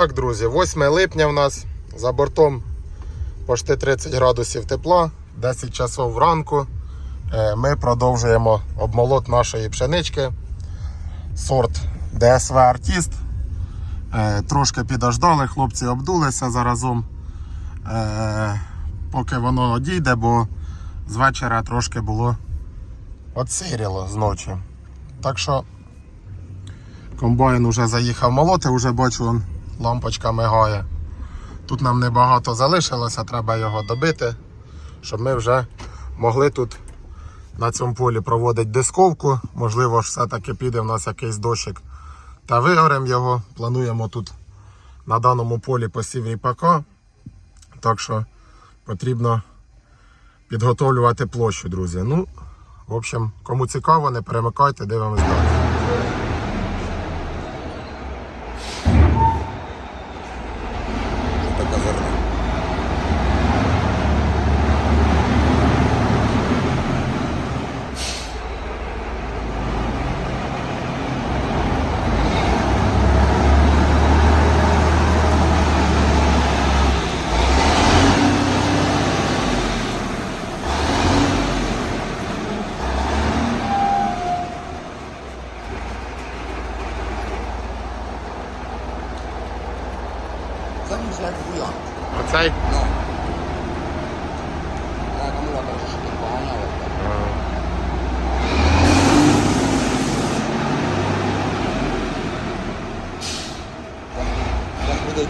Так, друзі, 8 липня в нас за бортом почти 30 градусів тепла, 10 часов вранку. Е, Ми продовжуємо обмолот нашої пшенички. Сорт ДСВ Артіст. Е, Трошки підождали, хлопці обдулися заразом. Е, Поки воно одійде, бо з вечора трошки було отсиріло зночі. Так що комбайн вже заїхав молоти, вже бачу, лампочка мигає. Тут нам небагато залишилося, треба його добити, щоб ми вже могли тут на цьому полі проводити дисковку. Можливо, все-таки піде в нас якийсь дощик. Та вигоремо його. Плануємо тут на даному полі посів ріпака. Так що потрібно підготовлювати площу, друзі. Ну, в общем, кому цікаво, не перемикайте, дивимось далі.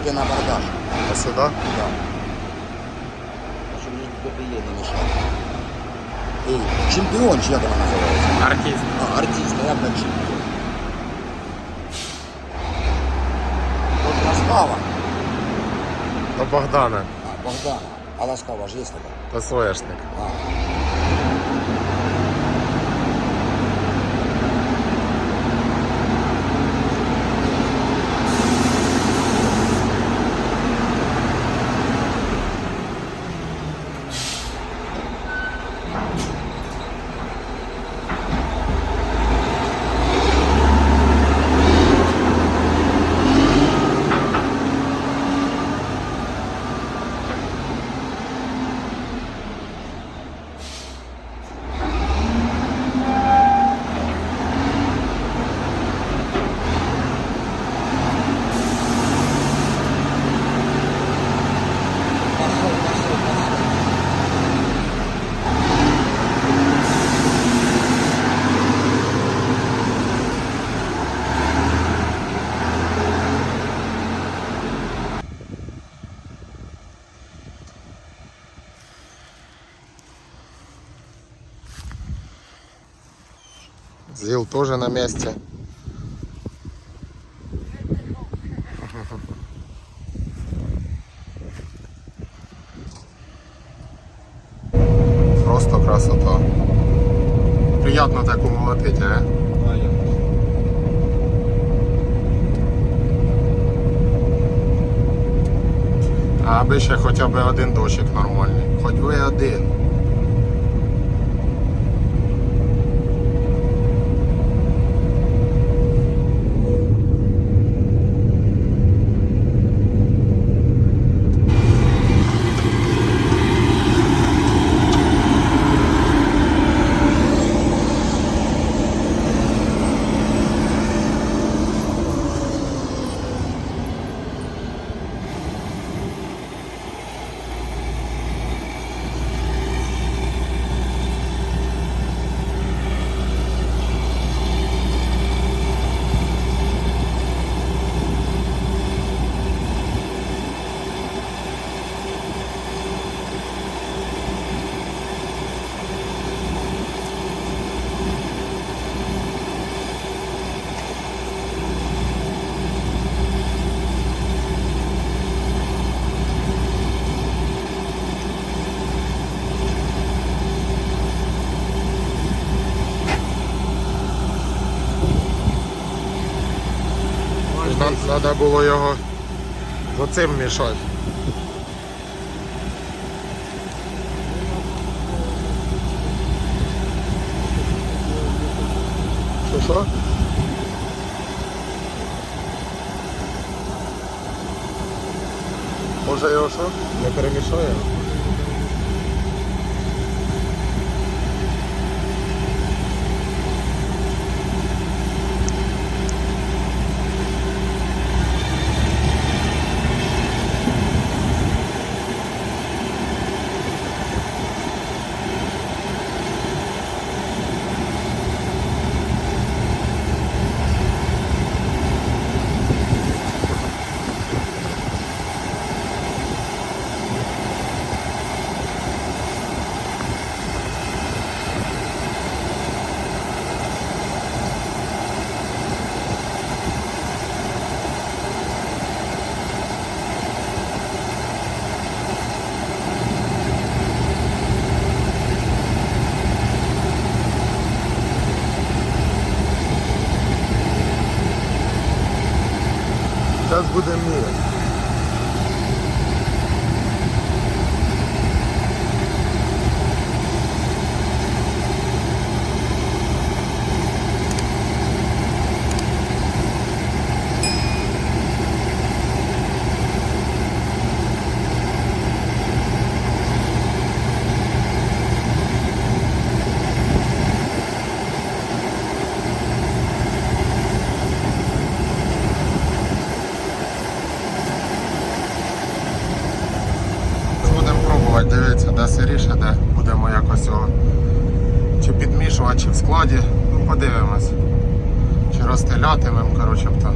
Зараз буде йти на бардаж. А сюди? Да. Щоб мені до приїде не мішати. І чемпіон, чи як вона називається? Артист. А, артист, а як так чемпіон? От Ласкава. До Богдана. А, Богдана. А Ласкава ж є така? Та соєшник. А. Зил тоже на месте. Просто красота. Приятно таку молотити, а? А аби ще хоча б один дощик нормальний. Хоч би один. Треба було його оцим мішати. Що що? вже його що? Не перемішає? Зараз буде міряти. Будемо пробувати, дивитися, де сиріше, де будемо якось його чи підмішувати, чи в складі. Ну, подивимось. Чи розстелятимемо, коротше, б там.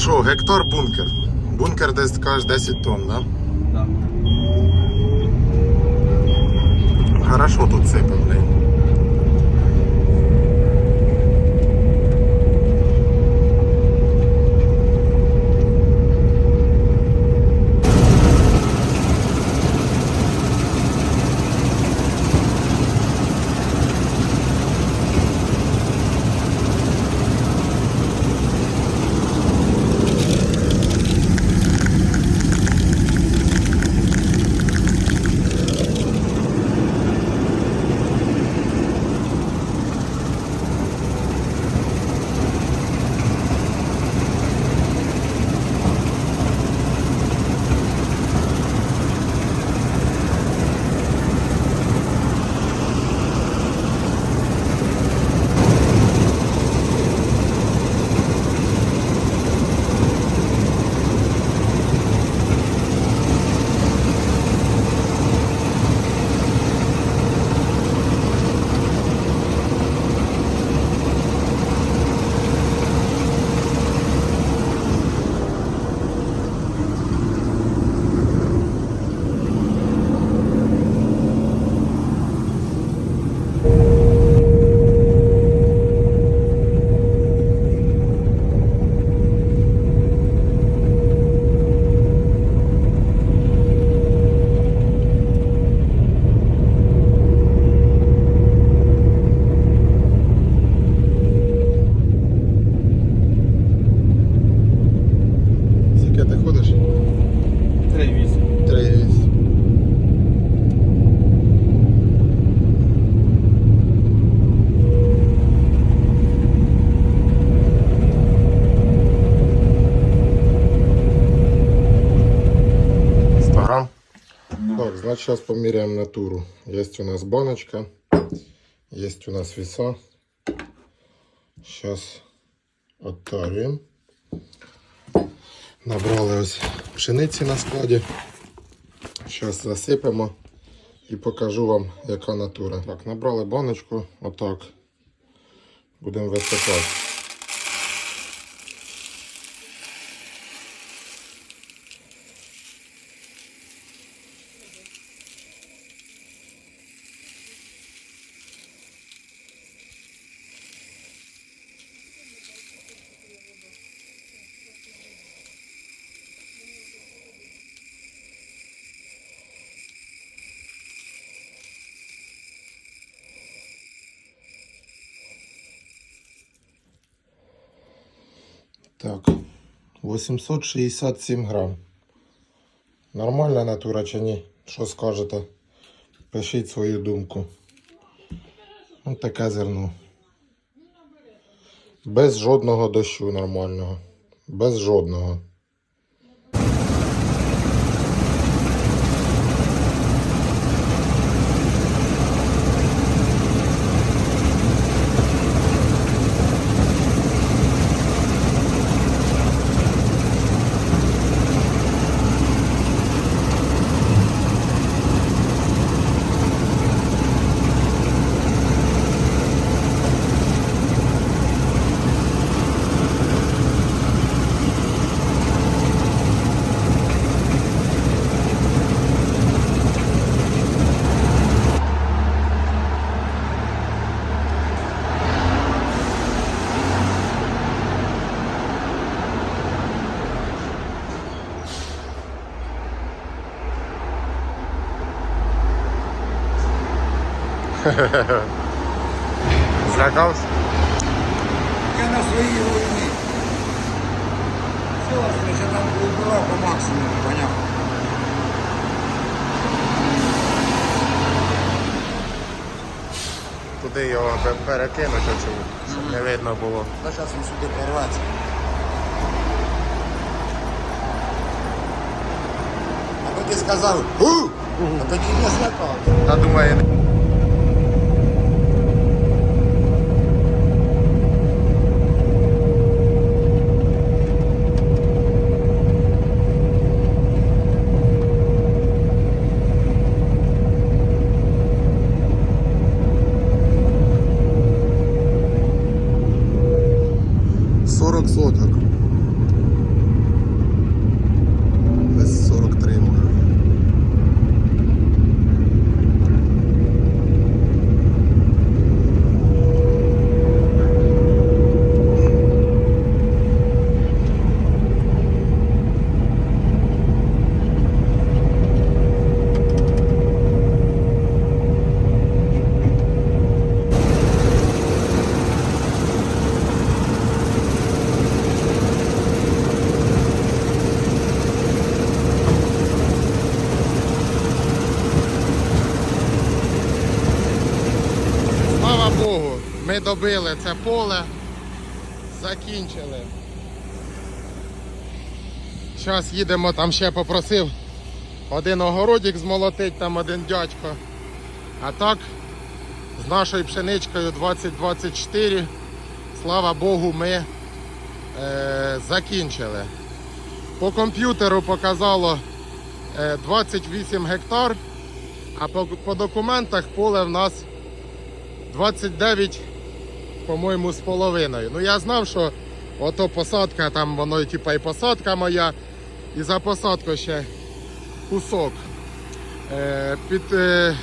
Що, гектар бункер? Бункер десь кажеш 10 тонн, да? Да. Хорошо тут сипав, блин. Так, зараз поміряємо натуру. Є у нас баночка, є у нас віса. Зараз оттарюємо. Набрали ось пшениці на складі. Зараз засипемо і покажу вам, яка натура. Так, набрали баночку, отак. Будемо висипати. Так, 867 грам. Нормальна натура чи ні? Що скажете? Пишіть свою думку. Ось таке зерно. Без жодного дощу нормального. Без жодного. Злякався? Я на своїй війні. Все, що там вибирав по максимуму, понятно. Туди його пе- перекинуть, оцю, щоб не видно було. Та зараз він сюди порветься. А ти сказав! А тоді не злякав. Та думаю, не- Сорок соток. Десь 43 може. Слава Богу, добили це поле, закінчили. Зараз їдемо, там ще попросив один огородик змолотить, там один дядько. А так, з нашою пшеничкою 2024, слава Богу, ми е, закінчили. По комп'ютеру показало е, 28 гектар, а по, по документах поле в нас 29, по-моєму, з половиною. Ну я знав, що ото посадка, там воно типа і посадка моя, і за посадку ще кусок. Е, під, е,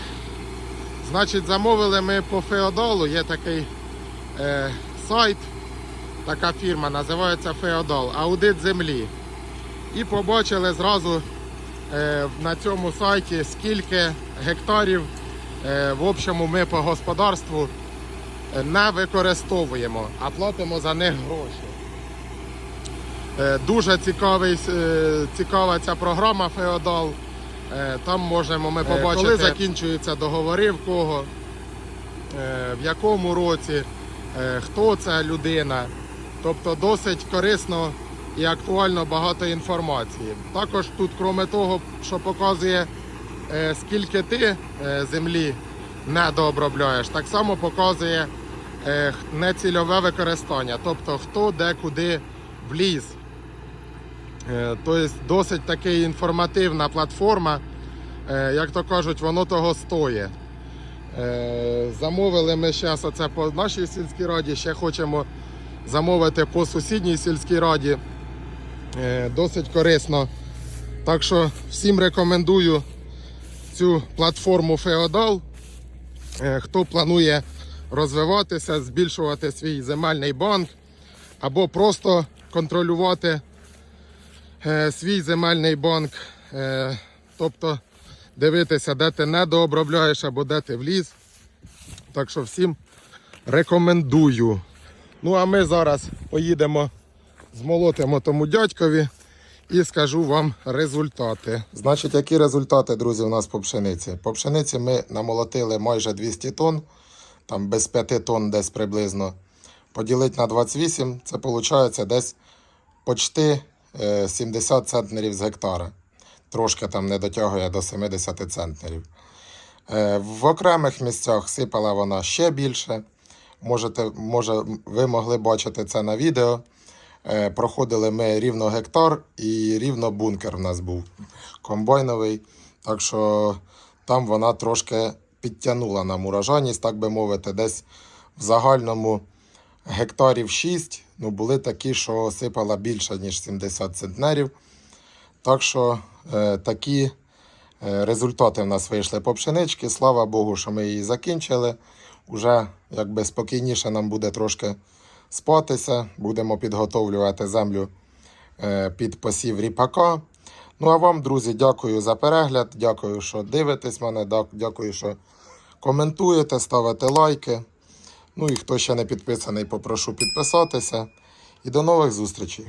значить, замовили ми по Феодолу, є такий е, сайт, така фірма, називається Феодол, аудит землі. І побачили зразу е, на цьому сайті, скільки гектарів е, в общому ми по господарству не використовуємо, а платимо за них гроші. Е, Дуже цікавий, е, цікава ця програма Феодал. Е, Там можемо ми побачити, коли закінчуються договори в кого, в якому році, хто ця людина. Тобто досить корисно і актуально багато інформації. Також тут, крім того, що показує скільки ти землі недообробляєш, так само показує нецільове використання. Тобто хто де куди вліз. Е, Тобто досить таки інформативна платформа. Е, Як то кажуть, воно того стоїть. Е, Замовили ми зараз оце по нашій сільській раді, ще хочемо замовити по сусідній сільській раді. Е, Досить корисно. Так що всім рекомендую цю платформу Феодал. Е, Хто планує розвиватися, збільшувати свій земельний банк або просто контролювати е, свій земельний банк, е, тобто дивитися, де ти не дообробляєш або де ти вліз. Так що всім рекомендую. Ну а ми зараз поїдемо, змолотимо тому дядькові і скажу вам результати. Значить, які результати, друзі, у нас по пшениці? По пшениці ми намолотили майже 200 тонн, там без 5 тонн десь приблизно. Поділити на 28, це виходить десь почти е, 70 центнерів з гектара. Трошки там не дотягує до 70 центнерів. Е, В окремих місцях сипала вона ще більше. Можете, може, ви могли бачити це на відео. Е, Проходили ми рівно гектар і рівно бункер в нас був комбайновий. Так що там вона трошки підтягнула нам урожайність, так би мовити, десь в загальному гектарів 6. Ну, були такі, що сипала більше, ніж 70 центнерів. Так що е, такі е, результати в нас вийшли по пшеничці. Слава Богу, що ми її закінчили. Уже якби спокійніше нам буде трошки спатися. Будемо підготовлювати землю е, під посів ріпака. Ну а вам, друзі, дякую за перегляд. Дякую, що дивитесь мене. Дякую, що коментуєте, ставите лайки. Ну і хто ще не підписаний, попрошу підписатися. І до нових зустрічей.